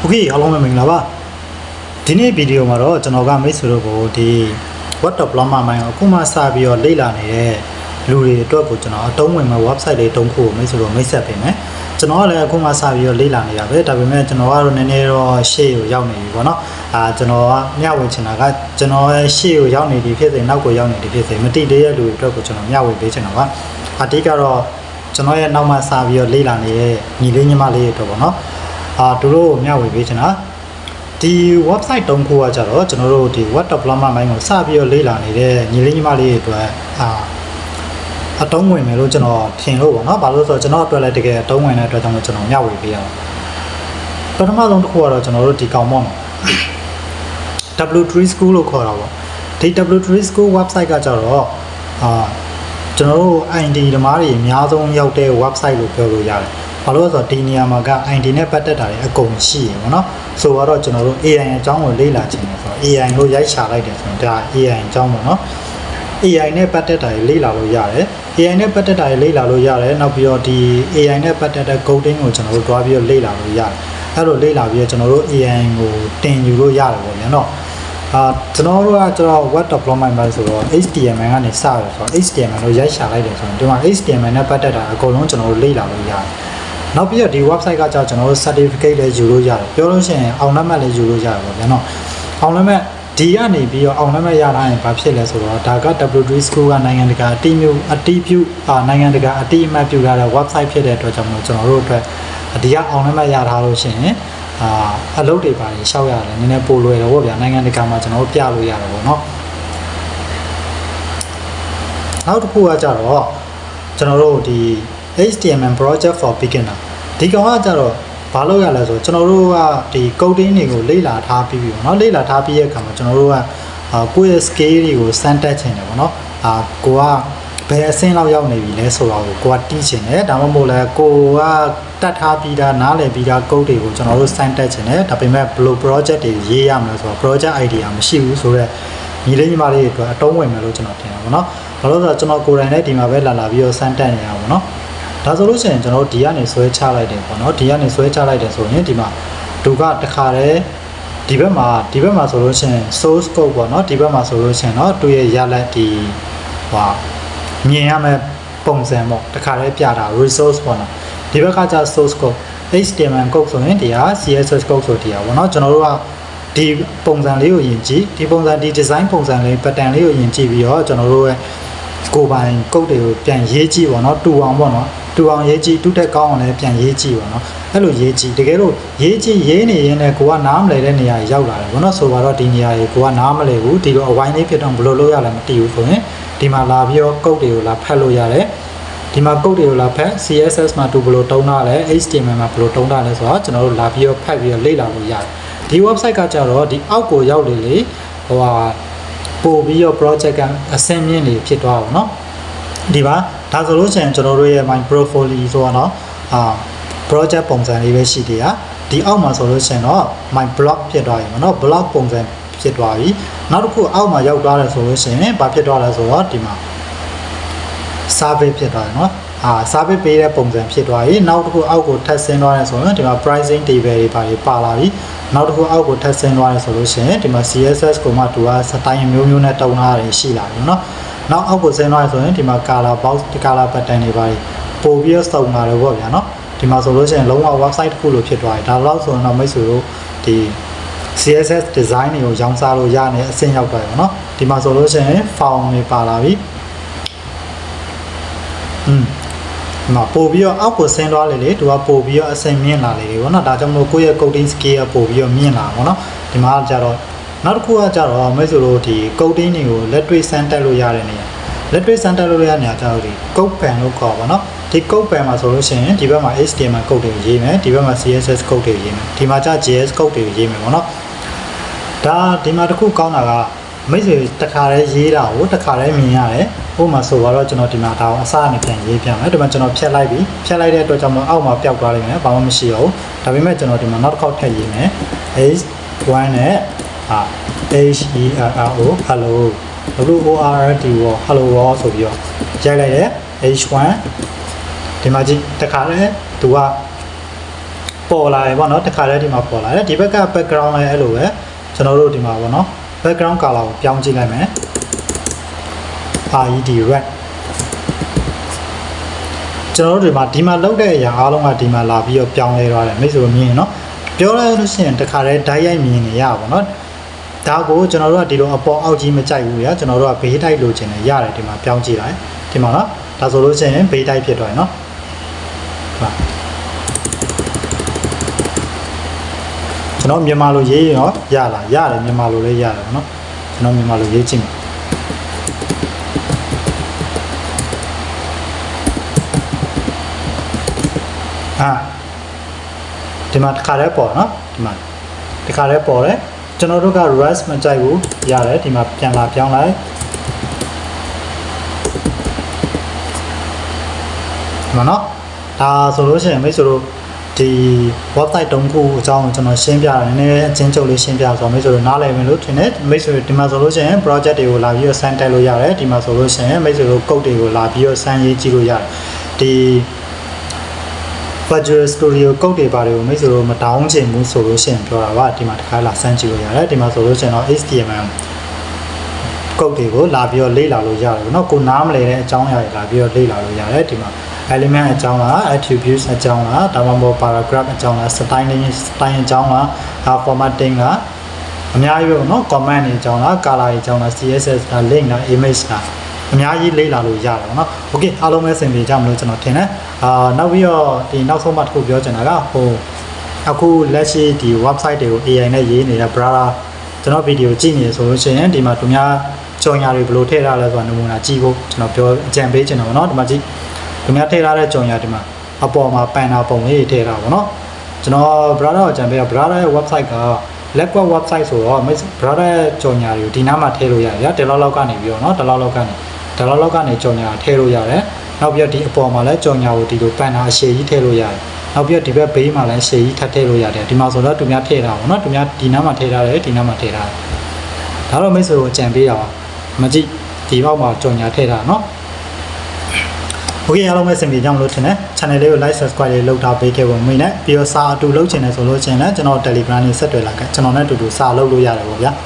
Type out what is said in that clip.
โอเคအားလုံးပဲမင်္ဂလာပါဒီနေ့ဗီဒီယိုမှာတော့ကျွန်တော်ကမိတ်ဆွေတို့ကိုဒီ what the plumber မိုင်းကိုအခုမှစပြီးတော့လေ့လာနေတဲ့လူတွေအတွက်ကိုကျွန်တော်အတုံးဝင်မဲ့ website လေးတုံးဖို့မိတ်ဆွေတို့မိတ်ဆက်ပေးမယ်ကျွန်တော်ကလည်းအခုမှစပြီးတော့လေ့လာနေတာပဲဒါပေမဲ့ကျွန်တော်ကတော့နည်းနည်းတော့ရှေ့ကိုရောက်နေပြီပေါ့နော်အာကျွန်တော်ကမျှဝေချင်တာကကျွန်တော်ရဲ့ရှေ့ကိုရောက်နေပြီဖြစ်စေနောက်ကိုရောက်နေပြီဖြစ်စေမတိသေးတဲ့လူတွေအတွက်ကိုကျွန်တော်မျှဝေပေးချင်တာပါအတိတ်ကတော့ကျွန်တော်ရဲ့နောက်မှစပြီးတော့လေ့လာနေတဲ့ညီလေးညီမလေးတွေအတွက်ပေါ့နော် အာသူတို့ကိုမျှဝေပေးချင်တာဒီ website တုံးခုကကြတော့ကျွန်တော်တို့ဒီ web development ဘိုင်းကိုစပြီးတော့လေ့လာနေတဲ့ညီလေးညီမလေးတွေအတွက်အာအတုံးဝင်မယ်လို့ကျွန်တော်ထင်လို့ပေါ့နော်။ဘာလို့လဲဆိုတော့ကျွန်တော်အတွက်လည်းတကယ်အတုံးဝင်တဲ့အတွက်ကြောင့်မို့ကျွန်တော်မျှဝေပေးရအောင်။ပထမဆုံးတစ်ခုကတော့ကျွန်တော်တို့ဒီကောင်ပေါ့နော်။ W3 school လို့ခေါ်တာပေါ့။ဒီ W3 school website ကကြတော့အာကျွန်တော်တို့ ID ဓမ္မတွေအများဆုံးရောက်တဲ့ website လို့ပြောလို့ရတယ်။ ဘာလို့လဲဆိုတော့ဒီနေရာမှာက ID နဲ့ပတ်သက်တာတွေအကုန်ရှိရပါတော့။ဆိုတော့ကျွန်တော်တို့ AI အကြောင်းကိုလေ့လာချင်တယ်ဆိုတော့ AI လို့ရိုက်ရှာလိုက်တယ်ဆိုတော့ဒါ AI အကြောင်းပေါ့နော်။ AI နဲ့ပတ်သက်တာတွေလေ့လာလို့ရတယ်။ AI နဲ့ပတ်သက်တာတွေလေ့လာလို့ရတယ်။နောက်ပြီးတော့ဒီ AI နဲ့ပတ်သက်တဲ့ coding ကိုကျွန်တော်တို့တွားပြီးတော့လေ့လာလို့ရတယ်။အဲ့လိုလေ့လာပြီးတော့ကျွန်တော်တို့ AI ကိုတင်ယူလို့ရတယ်ပေါ့ဗျာနော်။အာကျွန်တော်တို့ကကျွန်တော် web development ပဲဆိုတော့ HTML ကနေစရဆိုတော့ HTML ကိုရိုက်ရှာလိုက်တယ်ဆိုတော့ဒီမှာ HTML နဲ့ပတ်သက်တာအကုန်လုံးကျွန်တော်တို့လေ့လာလို့ရတယ်။ နောက်ပြီးတော့ဒီ website ကကြောင့်ကျွန်တော်တို့ certificate လည်းယူလို့ရတယ်။ပြောလို့ရှိရင်အောင်လက်မှတ်လည်းယူလို့ရတယ်ပေါ့ဗျာနော်။အောင်လက်မှတ်ဒီကနေပြီးတော့အောင်လက်မှတ်ရထားရင်ဘာဖြစ်လဲဆိုတော့ဒါက W3 school ကနိုင်ငံတကာအတိမျိုးအတိပြုအာနိုင်ငံတကာအတိအမှတ်ပြုထားတဲ့ website ဖြစ်တဲ့အတွက်ကြောင့်မို့ကျွန်တော်တို့အတွက်ဒီကအောင်လက်မှတ်ရထားလို့ရှိရင်အာအလုပ်တွေပါနေရှောက်ရတယ်နည်းနည်းပိုလွယ်တယ်ပေါ့ဗျာနိုင်ငံတကာမှာကျွန်တော်တို့ပြလို့ရတယ်ပေါ့နော်နောက်တစ်ခုကကြတော့ကျွန်တော်တို့ဒီ HTML project for beginner ဒီကောင်ကကြတော့ဘာလို့ရလဲဆိုတော့ကျွန်တော်တို့ကဒီ coding တွေကိုလေ့လာထားပြီးပြီပေါ့နော်လေ့လာထားပြီးရဲ့အခါမှာကျွန်တော်တို့ကအာကိုယ့်ရဲ့ scale တွေကိုစမ်းတက်ချင်တယ်ပေါ့နော်အာကိုကဘယ်အဆင့်လောက်ရောက်နေပြီလဲဆိုတော့ကိုကတီးချင်တယ်ဒါမှမဟုတ်လဲကိုကတတ်ထားပြီးသားနားလည်ပြီးသား code တွေကိုကျွန်တော်တို့စမ်းတက်ချင်တယ်ဒါပေမဲ့ဘယ်လို project တွေရေးရမလဲဆိုတော့ project idea မရှိဘူးဆိုတော့ညီလေးညီမလေးတွေအတွက်အတုံးဝင်မယ်လို့ကျွန်တော်ထင်တာပေါ့နော်ဘာလို့လဲဆိုတော့ကျွန်တော်ကိုယ်တိုင်လည်းဒီမှာပဲလာလာပြီးတော့စမ်းတက်နေရပါပေါ့နော် ဒါဆိုလို့ရှိရင်ကျွန်တော်ဒီကနေဆွဲချလိုက်တယ်ပေါ့နော်ဒီကနေဆွဲချလိုက်တယ်ဆိုရင်ဒီမှာဒုကတခါတည်းဒီဘက်မှာဒီဘက်မှာဆိုလို့ရှိရင် source code ပေါ့နော်ဒီဘက်မှာဆိုလို့ရှိရင်တော့သူ့ရဲ့ရလက်ဒီဟိုမြင်ရမယ့်ပုံစံပေါ့တခါတည်းပြတာ resource ပေါ့နော်ဒီဘက်ကကျ source code HTML code ဆိုရင်ဒီဟာ CSS code ဆိုဒီဟာပေါ့နော်ကျွန်တော်တို့ကဒီပုံစံလေးကိုယင်ကြည့်ဒီပုံစံဒီ design ပုံစံလေး pattern လေးကိုယင်ကြည့်ပြီးတော့ကျွန်တော်တို့ရဲ့ကိုယ်ပိုင် code တွေကိုပြန်ရေးကြည့်ပေါ့နော်တူအောင်ပေါ့နော် တူအောင်ရေးကြည့်တူတက်ကောင်းအောင်လည်းပြန်ရေးကြည့်ပေါ့နော်အဲ့လိုရေးကြည့်တကယ်လို့ရေးကြည့်ရေးနေရင်လည်းကိုကနားမလည်တဲ့နေရာရောက်လာတယ်ပေါ့နော်ဆိုတော့ဒီနေရာကြီးကိုကနားမလည်ဘူးဒီလိုအဝိုင်းလေးဖြစ်တော့ဘယ်လိုလုပ်ရလဲမသိဘူးဆိုရင်ဒီမှာလာပြီးတော့ကုတ်တွေကိုလာဖတ်လို့ရတယ်ဒီမှာကုတ်တွေကိုလာဖတ် CSS မှာတူဘယ်လိုတုံးတာလဲ HTML မှာဘယ်လိုတုံးတာလဲဆိုတော့ကျွန်တော်တို့လာပြီးတော့ဖတ်ပြီးတော့လေ့လာလို့ရတယ်ဒီ website ကကြတော့ဒီအောက်ကိုရောက်လေလေဟိုဟာပို့ပြီးတော့ project ကအဆင့်မြင့်နေဖြစ်သွားအောင်เนาะဒီပါ ဒါဆိုလို့ရှိရင်ကျွန်တော်တို့ရဲ့ my portfolio ဆိုတော့အာ project ပုံစံလေးပဲရှိသေးတာဒီအောက်မှာဆိုလို့ရှိရင်တော့ my blog ဖြစ်သွားပြီเนาะ blog ပုံစံဖြစ်သွားပြီနောက်တစ်ခုအောက်မှာရောက်သွားတယ်ဆိုလို့ရှိရင်ဘာဖြစ်သွားလဲဆိုတော့ဒီမှာ survey ဖြစ်သွားတယ်เนาะအာ survey ပေးတဲ့ပုံစံဖြစ်သွားပြီနောက်တစ်ခုအောက်ကိုထပ်ဆင်းသွားတယ်ဆိုရင်ဒီမှာ pricing table တွေပါပါလာပြီနောက်တစ်ခုအောက်ကိုထပ်ဆင်းသွားတယ်ဆိုလို့ရှိရင်ဒီမှာ CSS ကိုမှသူကစတိုင်းမျိုးမျိုးနဲ့တုံးထားတယ်ရှိလာပြီเนาะ နောက်အောက်ကိုဆင်းသွားဆိုရင်ဒီမှာ color box ဒီ color button တွေပါတယ်ပို့ပြီးတော့စုံလာတယ်ပေါ့ဗျာနော်ဒီမှာဆိုလို့ရှိရင်လုံးဝ website တစ်ခုလိုဖြစ်သွားတယ်ဒါတော့ဆိုရင်တော့မိတ်ဆွေတို့ဒီ CSS design တွေကိုရောင်းစားလို့ရနေအဆင့်ရောက်သွားပြီပေါ့နော်ဒီမှာဆိုလို့ရှိရင် form တွေပါလာပြီอืมမပို့ပြီးတော့အောက်ကိုဆင်းသွားလေလေသူကပို့ပြီးတော့အဆင်မြင့်လာလေပေါ့နော်ဒါကြောင့်မလို့ကိုယ့်ရဲ့ coding skill ကပို့ပြီးတော့မြင့်လာပေါ့နော်ဒီမှာကြတော့ နောက်တစ်ခုကကျတော့မိတ်ဆွေတို့ဒီ coding တွေကိုလက်တွေ့စမ်းတက်လို့ရတဲ့နေရာလက်တွေ့စမ်းတက်လို့ရတဲ့နေရာကျတော့ဒီ code pen လို့ခေါ်ပါတော့ဒီ code pen မှာဆိုလို့ရှိရင်ဒီဘက်မှာ HTML code တွေရေးမယ်ဒီဘက်မှာ CSS code တွေရေးမယ်ဒီမှာကျ JS code တွေရေးမယ်ပေါ့နော်ဒါဒီမှာတစ်ခုကောင်းတာကမိတ်ဆွေတခါတည်းရေးတာကိုတခါတည်းမြင်ရတယ်ဥပမာဆိုတော့ကျွန်တော်ဒီမှာဒါအောင်အစအနေပြန်ရေးပြမယ်ဒီမှာကျွန်တော်ဖြတ်လိုက်ပြီဖြတ်လိုက်တဲ့အတွက်ကြောင့်မို့အောက်မှာပျောက်သွားလိမ့်မယ်ဘာမှမရှိတော့ဘူးဒါပေမဲ့ကျွန်တော်ဒီမှာနောက်တစ်ခေါက်ထည့်ရေးမယ် h1 နဲ့ အာ h e r r o hello w o r d o hello ရောဆိုပြီးတော့ရိုက်လိုက်တယ် h1 ဒီမှာကြည့်တခါလဲသူကပေါ်လာတယ်ပေါ့နော်တခါတည်းဒီမှာပေါ်လာတယ်ဒီဘက်က background လည်းအဲ့လိုပဲကျွန်တော်တို့ဒီမှာပေါ့နော် background color ကိုပြောင်းကြည့်လိုက်မယ် RED red ကျွန်တော်တို့ဒီမှာဒီမှာလောက်တဲ့အရာအားလုံးကဒီမှာလာပြီးတော့ပြောင်းလဲသွားတယ်မိတ်ဆွေတို့မြင်ရင်နော်ပြောလိုက်လို့ရှိရင်တခါတည်းဓာတ်ရိုက်မြင်နေရပါတော့နော် ဒါကိုကျွန်တော်တို့ကဒီလိုအပေါ်အောက်ကြီးမကြိုက်ဘူးညာကျွန်တော်တို့ကဘေးတိုက်လိုချင်တယ်ရတယ်ဒီမှာပြောင်းကြည့်လိုက်ဒီမှာနော်ဒါဆိုလို့ရှိရင်ဘေးတိုက်ဖြစ်သွားတယ်နော်ဟုတ်ကျွန်တော်မြန်မာလိုရေးရောရလားရတယ်မြန်မာလိုလည်းရတယ်ပေါ့နော်ကျွန်တော်မြန်မာလိုရေးကြည့်မယ်အာဒီမှာတစ်ခါတည်းပေါ်နော်ဒီမှာတစ်ခါတည်းပေါ်တယ် ကျွန်တော်တို့က rust မကြိုက်ဘူးရတယ်ဒီမှာပြန်လာပြောင်းလိုက်ဒီမှာနော်ဒါဆိုလို့ရှိရင်မိတ်ဆွေတို့ဒီ website တုံးခုအကြောင်းကိုကျွန်တော်ရှင်းပြတယ်နည်းနည်းအချင်းချုပ်လေးရှင်းပြဆိုတော့မိတ်ဆွေတို့နားလည်မယ်လို့ထင်တယ်မိတ်ဆွေဒီမှာဆိုလို့ရှိရင် project တွေကိုလာပြီးတော့ send တက်လို့ရတယ်ဒီမှာဆိုလို့ရှိရင်မိတ်ဆွေတို့ code တွေကိုလာပြီးတော့ send ရေးကြည့်လို့ရတယ်ဒီ Virtual Studio ကုတ်တွေပါတွေကိုမိတ်ဆွေတို့မတောင်းချင်ဘူးဆိုလို့ရှိရင်ပြောတာပါဒီမှာတစ်ခါလာစမ်းကြည့်လို့ရတယ်ဒီမှာဆိုလို့ရှိရင်တော့ HTML ကုတ်တွေကိုလာပြီးတော့လေ့လာလို့ရတယ်ပေါ့နော်ကိုနားမလဲတဲ့အကြောင်းအရာတွေလာပြီးတော့လေ့လာလို့ရတယ်ဒီမှာ element အကြောင်းလား attributes အကြောင်းလားဒါမှမဟုတ် paragraph အကြောင်းလား styling style အကြောင်းလား formatting လားအများကြီးပဲပေါ့နော် comment တွေအကြောင်းလား color တွေအကြောင်းလား css လား link လား image လား အများကြီးလေ့လာလို့ရတယ်ပေါ့နော်။ Okay အားလုံးပဲအဆင်ပြေကြမလို့ကျွန်တော်ထင်တယ်။အာနောက်ပြီးတော့ဒီနောက်ဆုံးမှတစ်ခုပြောချင်တာကဟိုအခုလက်ရှိဒီ website တွေကို AI နဲ့ရေးနေတဲ့ brother ကျွန်တော်ဗီဒီယိုကြည့်နေရဆိုလို့ရှိရင်ဒီမှာသူများကြော်ညာတွေဘယ်လိုထည့်ထားလဲဆိုတာနမူနာကြည့်ဖို့ကျွန်တော်ပြောအကြံပေးချင်တာပေါ့နော်ဒီမှာကြည့်သူများထည့်ထားတဲ့ကြော်ညာဒီမှာအပေါ်မှာပန်နာပုံလေးထည့်ထားပါပေါ့နော်ကျွန်တော် brother ကိုအကြံပေးတာ brother ရဲ့ website က Blackboard website ဆိုတော့ brother ရဲ့ကြော်ညာတွေကိုဒီနားမှာထည့်လို့ရတယ်။တလောက်လောက်ကနေပြီးတော့เนาะတလောက်လောက်ကနေ တလောက်လောက်ကနေကြော်ညာထည့်လို့ရတယ်။နောက်ပြီးတော့ဒီအပေါ်မှာလည်းကြော်ညာကိုဒီလိုပန်နာအရှည်ကြီးထည့်လို့ရတယ်။နောက်ပြီးတော့ဒီဘက်ဘေးမှာလည်းရှည်ကြီးထပ်ထည့်လို့ရတယ်။ဒီမှာဆိုတော့သူများထည့်တာပေါ့နော်။သူများဒီနားမှာထည့်ထားတယ်ဒီနားမှာထည့်ထားတယ်။ဒါတော့မိတ်ဆွေကိုအကြံပေးတာပါ။မကြည့်ဒီဘောက်မှာကြော်ညာထည့်တာเนาะ။ Okay အားလုံးပဲစင်ပြေကြမလို့ထင်တယ် channel လေးကို like subscribe လေးလုပ်ထားပေးခဲ့ဖို့မိနဲ့ပြီးတော့စာအတူလုပ်ချင်တယ်ဆိုလို့ချင်းလည်းကျွန်တော် Telegram နဲ့ဆက်သွယ်လာခဲ့ကျွန်တော်နဲ့အတူတူစာလုပ်လို့ရတယ်ပေါ့ဗျာ။